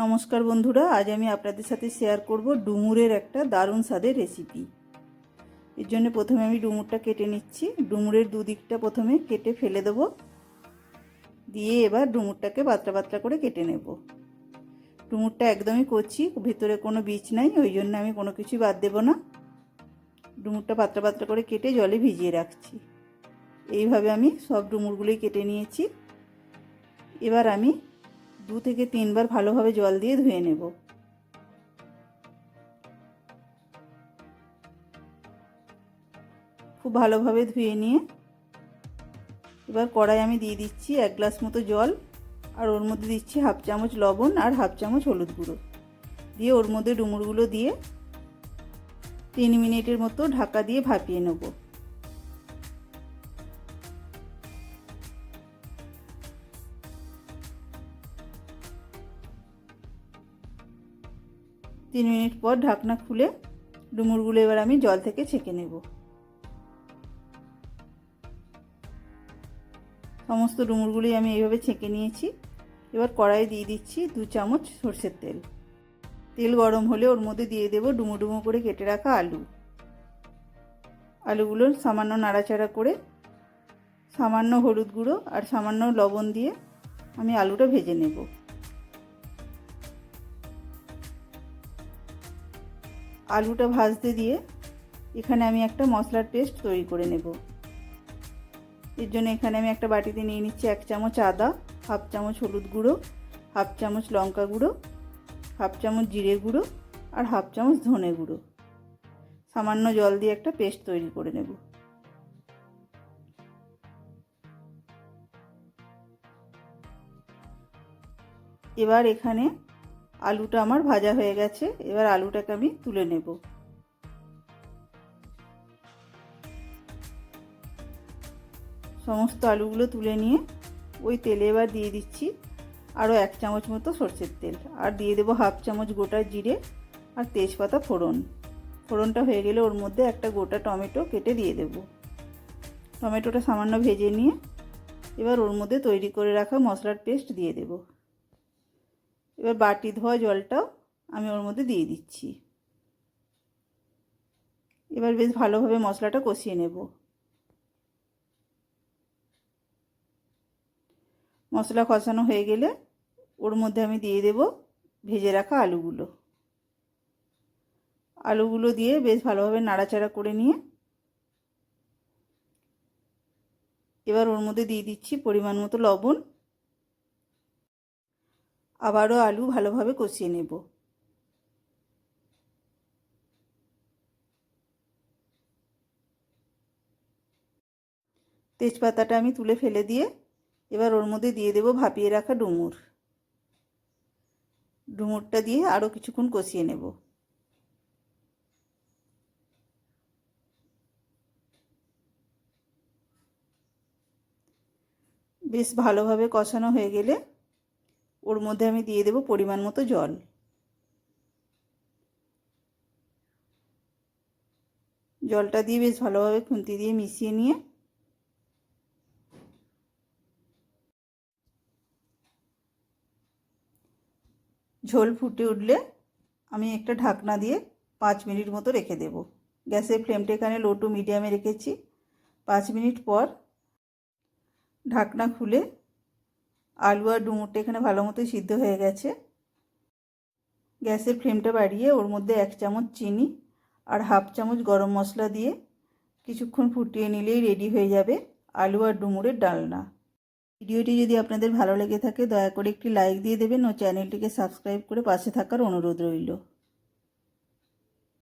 নমস্কার বন্ধুরা, আজ আমি আপনাদের সাথে শেয়ার করব ডুমুরের একটা দারুণ স্বাদের রেসিপি এর জন্য প্রথমে আমি ডুমুরটা কেটে নিচ্ছি। ডুমুরের দুদিকটা প্রথমে কেটে ফেলে দেব। দিয়ে এবার ডুমুরটাকে পাতলা পাতলা করে কেটে নেব। ডুমুরটা একদমই কচি, ভিতরে কোনো বীজ নাই, ওই জন্য আমি কোনো কিছুই বাদ দেব না। ডুমুরটা পাতলা পাতলা করে কেটে জলে ভিজিয়ে রাখছি। এইভাবে আমি সব ডুমুরগুলোই কেটে নিয়েছি। এবার আমি দু থেকে তিনবার ভালোভাবে জল দিয়ে ধুয়ে নেব। খুব ভালোভাবে ধুয়ে নিয়ে এবার কড়াই আমি দিয়ে দিচ্ছি এক গ্লাস মতো জল, আর ওর মধ্যে দিচ্ছি হাফ চামচ লবণ আর হাফ চামচ হলুদ গুঁড়ো। দিয়ে ওর মধ্যে ডুমুরগুলো দিয়ে তিন মিনিটের মতো ঢাকা দিয়ে ভাপিয়ে নেব। তিন মিনিট পর ঢাকনা খুলে ডুমুরগুলো এবার আমি জল থেকে ছেঁকে নেব। সমস্ত ডুমুরগুলি আমি এইভাবে ছেঁকে নিয়েছি। এবার কড়াই দিয়ে দিচ্ছি দু চামচ সর্ষের তেল। তেল গরম হলে ওর মধ্যে দিয়ে দেবো ডুমো ডুমো করে কেটে রাখা আলু। আলুগুলো সামান্য নাড়াচাড়া করে সামান্য হলুদ গুঁড়ো আর সামান্য লবণ দিয়ে আমি আলুটা ভেজে নেব। আলুটা ভাজতে দিয়ে এখানে আমি একটা মশলার পেস্ট তৈরি করে নেব। এর জন্য এখানে আমি একটা বাটিতে নিয়ে নিচ্ছি এক চামচ আদা, হাফ চামচ হলুদ গুঁড়ো, হাফ চামচ লঙ্কা গুঁড়ো, হাফ চামচ জিরে গুঁড়ো আর হাফ চামচ ধনে গুঁড়ো। সামান্য জল দিয়ে একটা পেস্ট তৈরি করে নেব। এবার এখানে আলুটা আমার ভাজা হয়ে গেছে, এবার আলুটাকে আমি তুলে নেব। সমস্ত আলুগুলো তুলে নিয়ে ওই তেলে এবার দিয়ে দিচ্ছি আরও এক চামচ মতো সর্ষের তেল, আর দিয়ে দেবো হাফ চামচ গোটা জিরে আর তেজপাতা ফোড়ন। ফোড়নটা হয়ে গেলে ওর মধ্যে একটা গোটা টমেটো কেটে দিয়ে দেব। টমেটোটা সামান্য ভেজে নিয়ে এবার ওর মধ্যে তৈরি করে রাখা মশলার পেস্ট দিয়ে দেবো। এবার বাটি ধোয়া জলটাও আমি ওর মধ্যে দিয়ে দিচ্ছি। এবার বেশ ভালোভাবে মশলাটা কষিয়ে নেব। মশলা কষানো হয়ে গেলে ওর মধ্যে আমি দিয়ে দেব ভেজে রাখা আলুগুলো। আলুগুলো দিয়ে বেশ ভালোভাবে নাড়াচাড়া করে নিয়ে এবার ওর মধ্যে দিয়ে দিচ্ছি পরিমাণ মতো লবণ আবারও আলু ভালোভাবে কষিয়ে নেব। তেজপাতাটা আমি তুলে ফেলে দিয়ে এবার ওর মধ্যে দিয়ে দেব ভাপিয়ে রাখা ডুমুর। ডুমুরটা দিয়ে আরও কিছুক্ষণ কষিয়ে নেব। বেশ ভালোভাবে কষানো হয়ে গেলে ওর মধ্যে আমি দিয়ে দেব পরিমাণ মতো জল। জলটা দিয়ে বেশ ভালোভাবে খুন্তি দিয়ে মিশিয়ে নিয়ে ঝোল ফুটে উঠলে আমি একটা ঢাকনা দিয়ে পাঁচ মিনিট মতো রেখে দেব। গ্যাসের ফ্লেমটা এখানে লো টু মিডিয়ামে রেখেছি। পাঁচ মিনিট পর ঢাকনা খুলে আলু আর ডুমুরটা এখানে ভালো মতোই সিদ্ধ হয়ে গেছে। গ্যাসের ফ্লেমটা বাড়িয়ে ওর মধ্যে এক চামচ চিনি আর হাফ চামচ গরম মশলা দিয়ে কিছুক্ষণ ফুটিয়ে নিলেই রেডি হয়ে যাবে আলু আর ডুমুরের ডালনা। ভিডিওটি যদি আপনাদের ভালো লেগে থাকে, দয়া করে একটি লাইক দিয়ে দেবেন ও চ্যানেলটিকে সাবস্ক্রাইব করে পাশে থাকার অনুরোধ রইল।